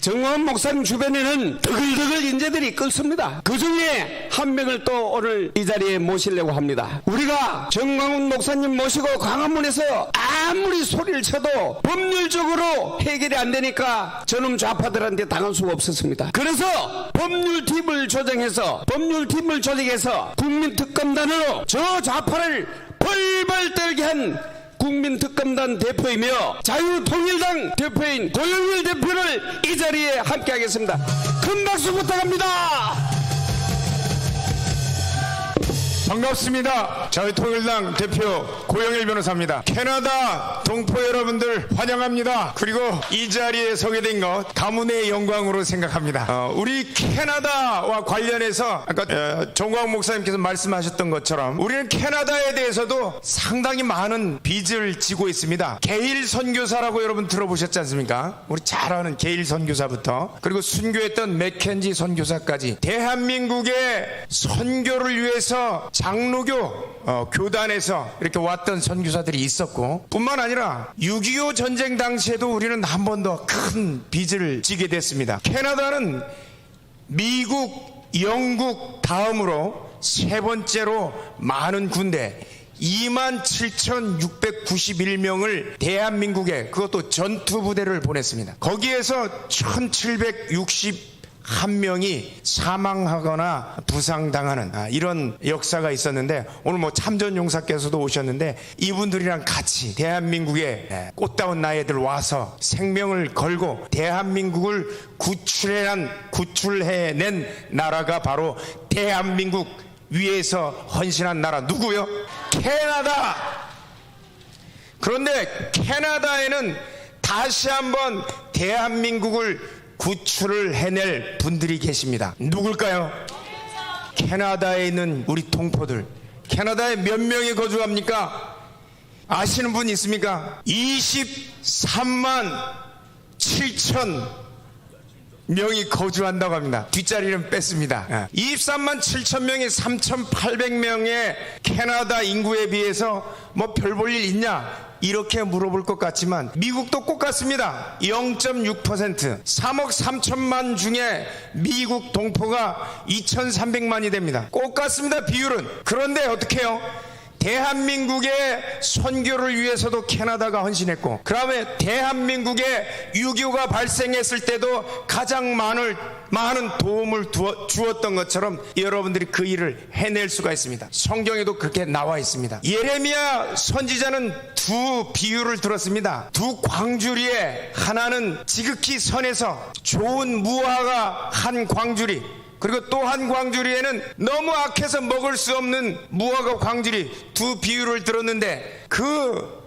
정원 목사님 주변에는 드글드글 인재들이 끓습니다. 그 중에 한 명을 또 오늘 이 자리에 모시려고 합니다. 우리가 정광훈 목사님 모시고 광화문에서 아무리 소리를 쳐도 법률적으로 해결이 안 되니까 저놈 좌파들한테 당할 수가 없었습니다. 그래서 법률팀을 조정해서 법률팀을 조정해서 국민특검단으로 저 좌파를 벌벌 떨게 한 국민특검단 대표이며 자유통일당 대표인 고영일 대표를 이 자리에 함께하겠습니다. 큰 박수 부탁합니다. 반갑습니다. 자유통일당 대표 고영일 변호사입니다. 캐나다 동포 여러분들 환영합니다. 그리고 이 자리에 서게 된 것 가문의 영광으로 생각합니다. 어, 우리 캐나다와 관련해서 아까 어, 정광훈 목사님께서 말씀하셨던 것처럼 우리는 캐나다에 대해서도 상당히 많은 빚을 지고 있습니다. 게일 선교사라고 여러분 들어보셨지 않습니까? 우리 잘 아는 게일 선교사부터 그리고 순교했던 맥켄지 선교사까지 대한민국의 선교를 위해서 장로교 어, 교단에서 이렇게 왔던 선교사들이 있었고 뿐만 아니라 6.25 전쟁 당시에도 우리는 한 번 더 큰 빚을 지게 됐습니다. 캐나다는 미국, 영국 다음으로 세 번째로 많은 군대 27,691명을 대한민국에 그것도 전투부대를 보냈습니다. 거기에서 1,761명이 사망하거나 부상당하는 아, 이런 역사가 있었는데 오늘 뭐 참전용사께서도 오셨는데 이분들이랑 같이 대한민국에 예, 꽃다운 나이들 와서 생명을 걸고 대한민국을 구출해낸 구출해낸 나라가 바로 대한민국 위에서 헌신한 나라 누구요? 캐나다. 그런데 캐나다에는 다시 한번 대한민국을 구출을 해낼 분들이 계십니다. 누굴까요? 캐나다에 있는 우리 동포들. 캐나다에 몇 명이 거주합니까? 아시는 분 있습니까? 23만 7천 명이 거주한다고 합니다. 뒷자리는 뺐습니다. 23만 7천 명의 3,800명의 캐나다 인구에 비해서 뭐 별 볼 일 있냐? 이렇게 물어볼 것 같지만 미국도 똑같습니다. 0.6% 3억 3천만 중에 미국 동포가 2,300만이 됩니다. 똑같습니다. 비율은. 그런데 어떻게 해요? 대한민국의 선교를 위해서도 캐나다가 헌신했고 그 다음에 대한민국에 6.25가 발생했을 때도 가장 많은, 많은 도움을 두어, 주었던 것처럼 여러분들이 그 일을 해낼 수가 있습니다. 성경에도 그렇게 나와 있습니다. 예레미야 선지자는 두 비유를 들었습니다. 두 광주리에 하나는 지극히 선해서 좋은 무화과 한 광주리 그리고 또한 광주리에는 너무 악해서 먹을 수 없는 무화과 광주리 두 비유를 들었는데 그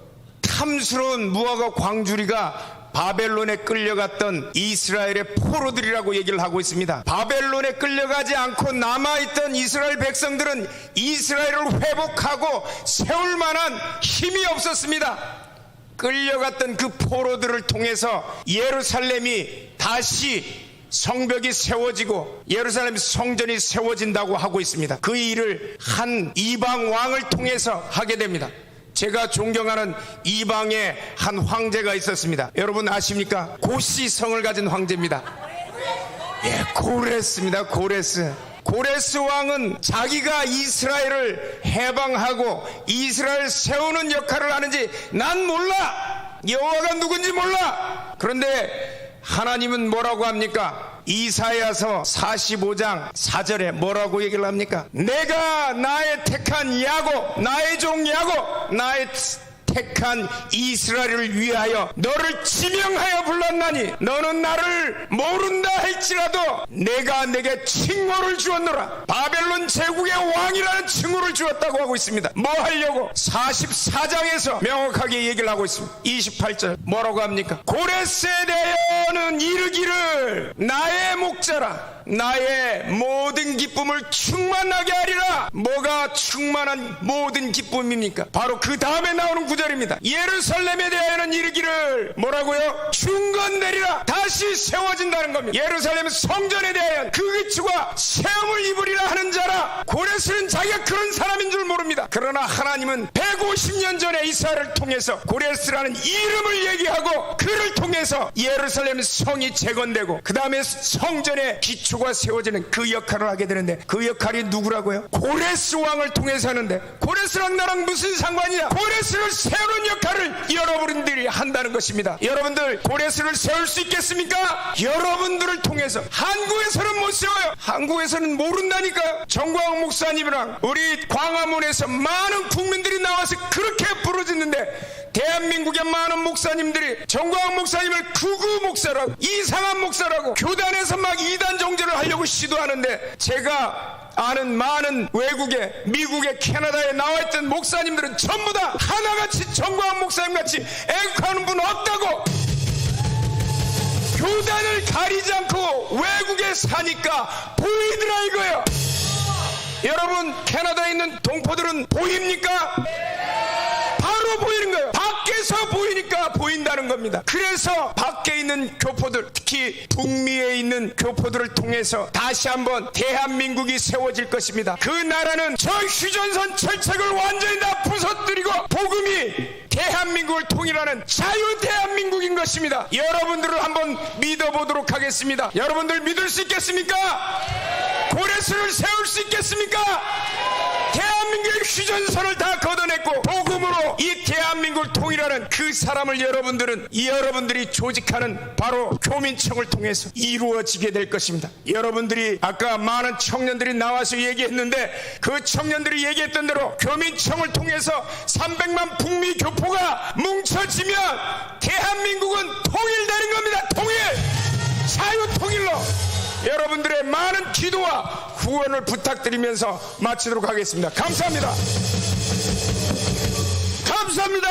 탐스러운 무화과 광주리가 바벨론에 끌려갔던 이스라엘의 포로들이라고 얘기를 하고 있습니다. 바벨론에 끌려가지 않고 남아있던 이스라엘 백성들은 이스라엘을 회복하고 세울 만한 힘이 없었습니다. 끌려갔던 그 포로들을 통해서 예루살렘이 다시 성벽이 세워지고 예루살렘 성전이 세워진다고 하고 있습니다. 그 일을 한 이방 왕을 통해서 하게 됩니다. 제가 존경하는 이방의 한 황제가 있었습니다. 여러분 아십니까? 고시 성을 가진 황제입니다. 예, 고레스입니다. 고레스. 고레스 왕은 자기가 이스라엘을 해방하고 이스라엘 세우는 역할을 하는지 난 몰라. 여호와가 누군지 몰라. 그런데 하나님은 뭐라고 합니까? 이사야서 45장 4절에 뭐라고 얘기를 합니까? 내가 나의 택한 야곱, 나의 종 야곱, 나의 택한 이스라엘을 위하여 너를 지명하여 불렀나니 너는 나를 모른다 할지라도 내가 내게 칭호를 주었노라. 바벨론 제국의 왕이라는 칭호를 주었다고 하고 있습니다. 뭐 하려고? 44장에서 명확하게 얘기를 하고 있습니다. 28절. 뭐라고 합니까? 고레스에 대하여는 이르기를 나의 목자라 나의 모든 기쁨을 충만하게 하리라. 뭐가 충만한 모든 기쁨입니까? 바로 그 다음에 나오는 구절입니다. 예루살렘에 대하여는 이르기를 뭐라고요? 중건되리라. 다시 세워진다는 겁니다. 예루살렘 성전에 대하여 그 기초가 세움을 입으리라 하는 자라. 고레스는 자기가 그런 사람인 줄 모릅니다. 그러나 하나님은 150년 전에 이스라엘을 통해서 고레스라는 이름을 얘기하고 그를 통해서 예루살렘 성이 재건되고 그 다음에 성전의 기초 가 세워지는 그 역할을 하게 되는데 그 역할이 누구라고요? 고레스 왕을 통해서 하는데 고레스랑 나랑 무슨 상관이냐? 고레스를 세우는 역할을 여러분들이 한다는 것입니다. 여러분들 고레스를 세울 수 있겠습니까? 여러분들을 통해서 한국에서는 못 세워요. 한국에서는 모른다니까요. 정광 목사님이랑 우리 광화문에서 많은 국민들이 나와서 그렇게 부르짖는데 대한민국의 많은 목사님들이 정광 목사님을 극우 목사라고 이상한 목사라고 교단에서 막 이단 정죄를 하려고 시도하는데 제가 아는 많은 외국에 미국에 캐나다에 나와 있던 목사님들은 전부 다 하나같이 정광 목사님 같이 애국하는 분 없다고 교단을 가리지 않고 외국에 사니까 보이더라 이거예요 여러분 캐나다에 있는 동포들은 보입니까? 바로 보이는 거예요. 밖에서 보이니까 보인다는 겁니다. 그래서 밖에 있는 교포들, 특히 북미에 있는 교포들을 통해서 다시 한번 대한민국이 세워질 것입니다. 그 나라는 저 휴전선 철책을 완전히 다 부서뜨리고 복음이 대한민국을 통일하는 자유 대한민국인 것입니다. 여러분들을 한번 믿어보도록 하겠습니다. 여러분들 믿을 수 있겠습니까? 고레스를 세울 수 있겠습니까? 대한민국의 휴전선을 다 걷어냈고 복음으로 이 대한민국을 통일하는 그 사람을 여러분들은 이 여러분들이 조직하는 바로 교민청을 통해서 이루어지게 될 것입니다. 여러분들이 아까 많은 청년들이 나와서 얘기했는데 그 청년들이 얘기했던 대로 교민청을 통해서 300만 북미 교포가 뭉쳐지면 대한민국은 통일되는 겁니다. 통일! 자유 통일로 여러분들의 많은 기도와 후원을 부탁드리면서 마치도록 하겠습니다. 감사합니다. 감사합니다.